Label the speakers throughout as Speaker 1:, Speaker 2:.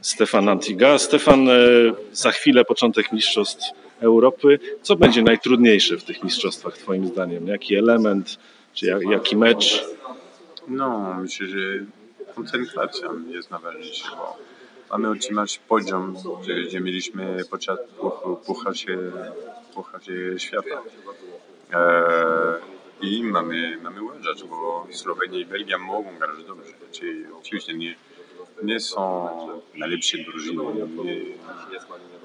Speaker 1: Stefan Antiga. Stefan, e, za chwilę początek Mistrzostw Europy. Co będzie najtrudniejsze w tych mistrzostwach Twoim zdaniem? Jaki element, czy jak, jaki mecz?
Speaker 2: No, myślę, że koncentracja jest najważniejsza, bo mamy utrzymać poziom, gdzie, gdzie mieliśmy podczas Pucharze, Pucharze Świata. Eee, I mamy, mamy uważać, bo Słowenia i Belgia mogą grać dobrze. Czyli oczywiście nie, nie są najlepsze drużyny, nie,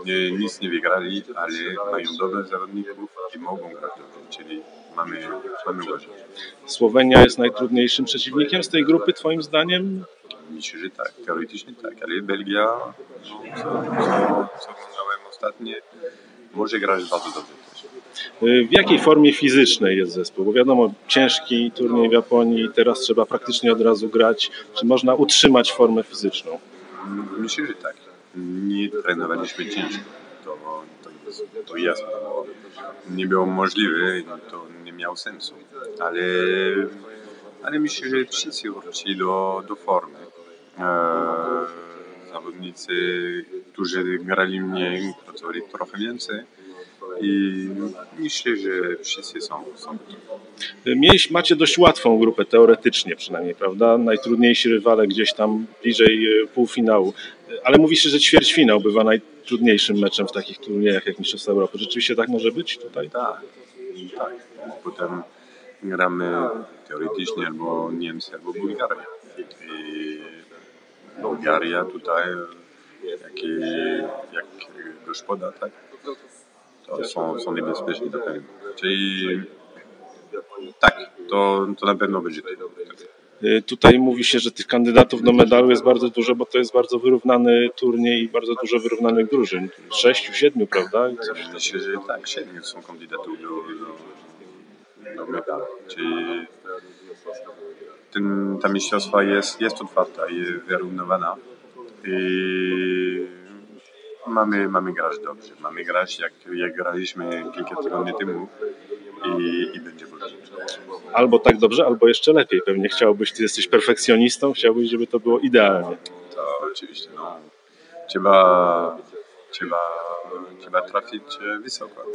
Speaker 2: nie, nic nie wygrali, ale mają dobrych zawodników i mogą grać dobrze, czyli mamy, mamy uważać.
Speaker 1: Słowenia jest najtrudniejszym przeciwnikiem z tej grupy, Twoim zdaniem?
Speaker 2: Myślę, że tak, teoretycznie tak, ale Belgia, no, co, co, co oglądałem ostatnio, może grać bardzo dobrze też.
Speaker 1: W jakiej formie fizycznej jest zespół? Bo wiadomo, ciężki turniej w Japonii, teraz trzeba praktycznie od razu grać. Czy można utrzymać formę fizyczną?
Speaker 2: Myślę, że tak. Nie trenowaliśmy ciężko. To, to, to jasne. Nie było możliwe, no to nie miało sensu. Ale, ale myślę, że wszyscy wrócili do, do formy. Eee, zawodnicy, którzy grali mniej, pracowali trochę więcej i myślę, że wszyscy są, są
Speaker 1: Mieliś, macie dość łatwą grupę, teoretycznie przynajmniej, prawda? Najtrudniejsi rywale gdzieś tam bliżej e, półfinału. Ale mówisz, że ćwierćfinał bywa najtrudniejszym meczem w takich turniejach jak Mistrzostwa Europy. Rzeczywiście tak może być tutaj?
Speaker 2: Tak, tak. Potem gramy teoretycznie albo Niemcy, albo Bułgaria. I Bułgaria tutaj, jak, jak gospodarz, tak? to są, są niebezpieczni na pewno. Czyli tak, to, to na pewno będzie.
Speaker 1: Y, Tutaj mówi się, że tych kandydatów do medalu jest bardzo dużo, bo to jest bardzo wyrównany turniej i bardzo dużo wyrównanych drużyn. Sześciu, siedmiu, prawda? I coś
Speaker 2: Myślę, że tak, siedmiu są kandydatów do, do, do medalu. Czyli ten, ta mistrzostwa jest, jest otwarta i wyrównowana. I mamy, mamy grać dobrze. Mamy grać jak, jak graliśmy kilka tygodni temu i, i będzie dobrze.
Speaker 1: Albo tak dobrze, albo jeszcze lepiej. Pewnie chciałbyś, ty jesteś perfekcjonistą, chciałbyś, żeby to było idealnie.
Speaker 2: To oczywiście, no. Trzeba, trzeba, trzeba trafić wysoko.